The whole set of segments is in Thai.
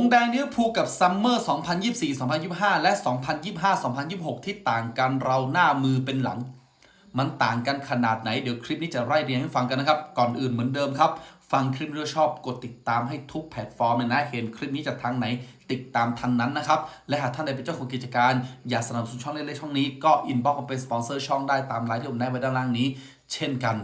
งแดงลิเวอร์พูลกับซัมเมอร์ 2024 2025 และ 2025 2026 ที่ต่างกันเราหน้ามือเป็นหลัง มันต่างกันขนาดไหน เดี๋ยวคลิปนี้จะไล่เรียงให้ฟังกันนะครับ ก่อนอื่นเหมือนเดิมครับ ฟังคลิปนี้แล้วชอบกดติดตามให้ทุกแพลตฟอร์มเลยนะ เห็นคลิปนี้จากทางไหน ติดตามทางนั้นนะครับ และหากท่านใดเป็นเจ้าของกิจการ อยากสนับสนุนช่องเล็กๆช่องนี้ก็อินบ็อกซ์มาเป็นสปอนเซอร์ช่องได้ตามไลน์ที่ผมได้ไว้ด้านล่างนี้ เช่นกัน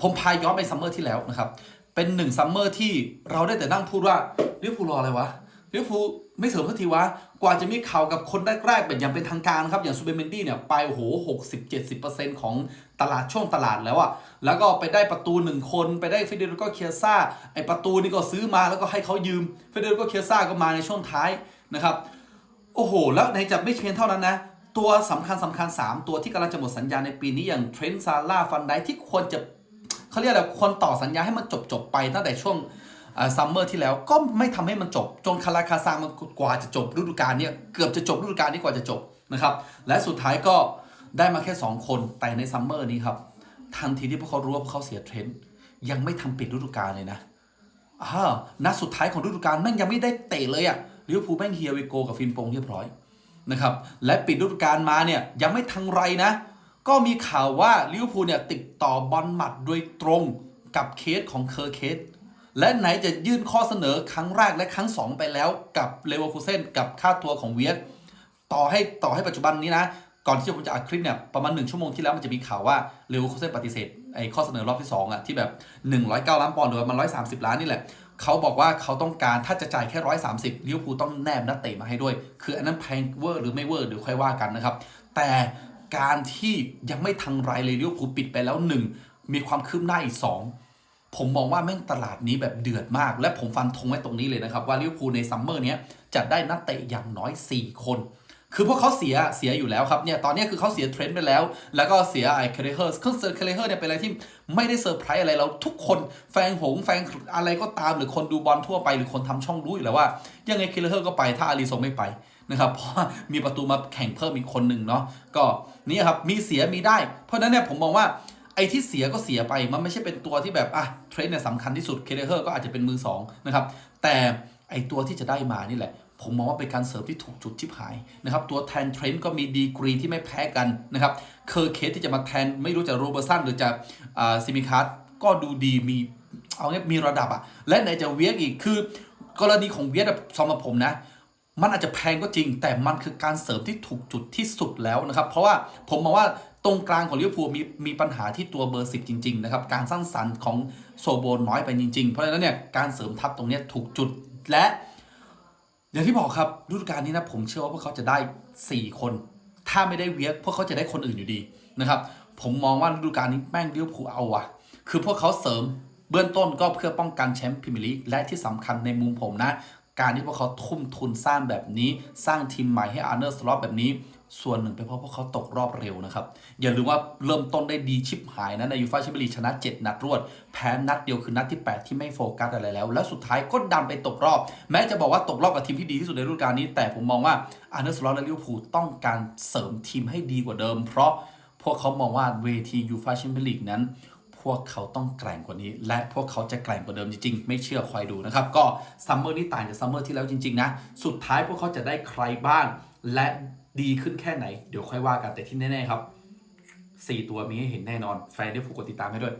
ผมพาย้อนไปซัมเมอร์ที่แล้วนะครับเป็นหนึ่งซัมเมอร์ที่เราได้แต่นั่งพูดว่าลิเวอร์พูลรออะไรวะ ลิเวอร์พูลไม่เสริมสักทีวะ กว่าจะมีข่าวกับคนแรกๆแบบอย่างเป็นทางการครับอย่างซูเปอร์เมนดี้เนี่ย ไปโหหกสิบเจ็ดสิบเปอร์เซ็นต์ของตลาดช่วงตลาดแล้วอะแล้วก็ไปได้ประตูหนึ่งคนไปได้เฟเดริโกเคียซ่าไอประตูนี่ก็ซื้อมาแล้วก็ให้เขายืมเฟเดริโกเคียซ่าก็มาในช่วงท้ายนะครับ โอ้โห แล้วในจะไม่เพียงเท่านั้นนะตัวสำคัญสำคัญ 3 ตัวที่กำลังจะหมดสัญญาในปีนี้อย่างเทรนต์ซาร่าฟันไดที่ควรจะเขาเรียกอะไรควรต่อสัญญาให้มันจบจบๆไปตั้งแต่ช่วง ซัมเมอร์ที่แล้วก็ไม่ทำให้มันจบ จนคาราคาซังมันกว่าจะจบฤดูกาลเนี่ยเกือบจะจบฤดูกาลนี้กว่าจะจบนะครับ และสุดท้ายก็ได้มาแค่ 2 คนแต่ในซัมเมอร์นี้ครับ ทันทีที่พวกเขารู้ว่าเขาเสียเทรนต์ยังไม่ทำปิดฤดูกาลเลยนะอ่านัดสุดท้ายของฤดูกาลแม่งยังไม่ได้เตะเลยอะลิเวอร์พูลแม่งเฮียวิโกกับฟินปงเรียบร้อยนะครับและปิดฤดูกาลมาเนี่ยยังไม่ทังไรนะ ก็มีข่าวว่าลิเวอร์พูลเนี่ยติดต่อบอลหมัดโดยตรงกับเคสของเคอร์เคส และไหนจะยื่นข้อเสนอครั้งแรกและครั้ง 2 ไปแล้วกับเลเวอร์คูเซนกับค่าตัวของเวียดต่อให้ต่อให้ปัจจุบันนี้นะ ก่อนที่ผมจะอัดคลิปเนี่ยประมาณ 1 ชั่วโมงที่แล้วมันจะมีข่าวว่าเลเวอร์คูเซนปฏิเสธไอ้ข้อเสนอรอบที่ 2 อะ ที่แบบ 109 ล้านปอนด์หรือประมาณ130 ล้านนี่แหละเขาบอกว่าเขาต้องการถ้าจะจ่ายแค่ 130ลิเวอร์พูลต้องแนบนักเตะมาให้ด้วย คืออันนั้นแพงเวอร์หรือไม่เวอร์เดี๋ยวค่อยว่ากันนะครับแต่การที่ยังไม่ทังไรเลยลิเวอร์พูลปิดไปแล้วหนึ่งมีความคืบหน้าอีกสอง ผมมองว่าแม่งตลาดนี้แบบเดือดมาก และผมฟันธงไว้ตรงนี้เลยนะครับ ว่าลิเวอร์พูลในซัมเมอร์เนี้ยจะได้นักเตะอย่างน้อย 4 คน คือพวกเขาเสียเสียอยู่แล้วครับเนี่ยตอนนี้คือเขาเสียเทรนด์ไปแล้ว แล้วก็เสียไอ้เคเรเฮอร์เครื่องเซอร์เคเรเฮอร์เนี่ยเป็นอะไรที่ไม่ได้เซอร์ไพรส์อะไรเราทุกคนแฟนหงแฟนอะไรก็ตามหรือคนดูบอลทั่วไปหรือคนทำช่องรู้อยู่แล้วว่า ยังไงเคเรเฮอร์ก็ไปถ้าอารีซงไม่ไปนะครับเพราะมีประตูมาแข่งเพิ่มอีกคนหนึ่งเนาะก็นี่ครับมีเสียมีได้ เพราะนั้นเนี่ยผมมองว่า อ้ที่เสียก็เสียไปมันไม่ใช่เป็นตัวที่แบบอะเทรนเนี่ยสำคัญที่สุดเคเดเฮอร์ก็อาจจะเป็นมือสองนะครับแต่ไอ้ตัวที่จะได้มานี่แหละ ผมมองว่าเป็นการเสริมที่ถูกจุดชิบหายนะครับตัวแทนเทรนด์ก็มีดีกรีที่ไม่แพ้กันนะครับเคอร์เคสที่จะมาแทนไม่รู้จะโรเบอร์สันหรือจะอ่าซิมิคัสก็ดูดีมีเอาเงี้ยมีระดับอะและไหนจะเวียกอีกคือกรณีของเวียกอะสำหรับผมนะ มันอาจจะแพงก็จริง แต่มันคือการเสริมที่ถูกจุดที่สุดแล้วนะครับ เพราะว่าผมมองว่าตรงกลางของลิเวอร์พูลมีมีปัญหาที่ตัวเบอร์สิบจริง ๆ นะครับ การสร้างสรรค์ของโซโบนน้อยไปจริง ๆ เพราะฉะนั้นเนี่ยการเสริมทัพตรงนี้ถูกจุดและอย่างที่บอกครับฤดูกาลนี้นะผมเชื่อว่าพวกเขาจะได้ 4 คน ถ้าไม่ได้เวียกพวกเขาจะได้คนอื่นอยู่ดีนะครับผมมองว่าฤดูกาลนี้แม่งลิเวอร์พูลเอาอะคือพวกเขาเสริมเบื้องต้นก็เพื่อป้องกันแชมป์พรีเมียร์ลีกและที่สำคัญในมุมผมนะ การที่พวกเขาทุ่มทุนสร้างแบบนี้ สร้างทีมใหม่ให้อาร์เนอร์สล็อตแบบนี้ ส่วนหนึ่งเป็นเพราะพวกเขาตกรอบเร็วนะครับ อย่าลืมว่าเริ่มต้นได้ดีชิบหายนะในยูฟ่าแชมเปี้ยนลีกชนะ 7 นัดรวด แพ้นัดเดียวคือนัดที่ 8 ที่ไม่โฟกัสอะไรแล้ว แล้วสุดท้ายก็ดันไปตกรอบ แม้จะบอกว่าตกรอบกับทีมที่ดีที่สุดในฤดูกาลนี้ แต่ผมมองว่าอาร์เนอร์สล็อตและลิเวอร์พูลต้องการเสริมทีมให้ดีกว่าเดิม เพราะพวกเขามองว่าเวทียูฟ่าแชมเปี้ยนลีกนั้น พวกเขาต้องแกร่งกว่านี้ และพวกเขาจะแกร่งกว่าเดิมจริงๆ ไม่เชื่อคอยดูนะครับ ก็ซัมเมอร์นี้ต่างจากซัมเมอร์ที่แล้วจริงๆนะ สุดท้ายพวกเขาจะได้ใครบ้าง และดีขึ้นแค่ไหน เดี๋ยวค่อยว่ากันแต่ที่แน่ๆครับ 4 ตัวมีให้เห็นแน่นอน แฟนได้ผูกกดติดตามให้ด้วย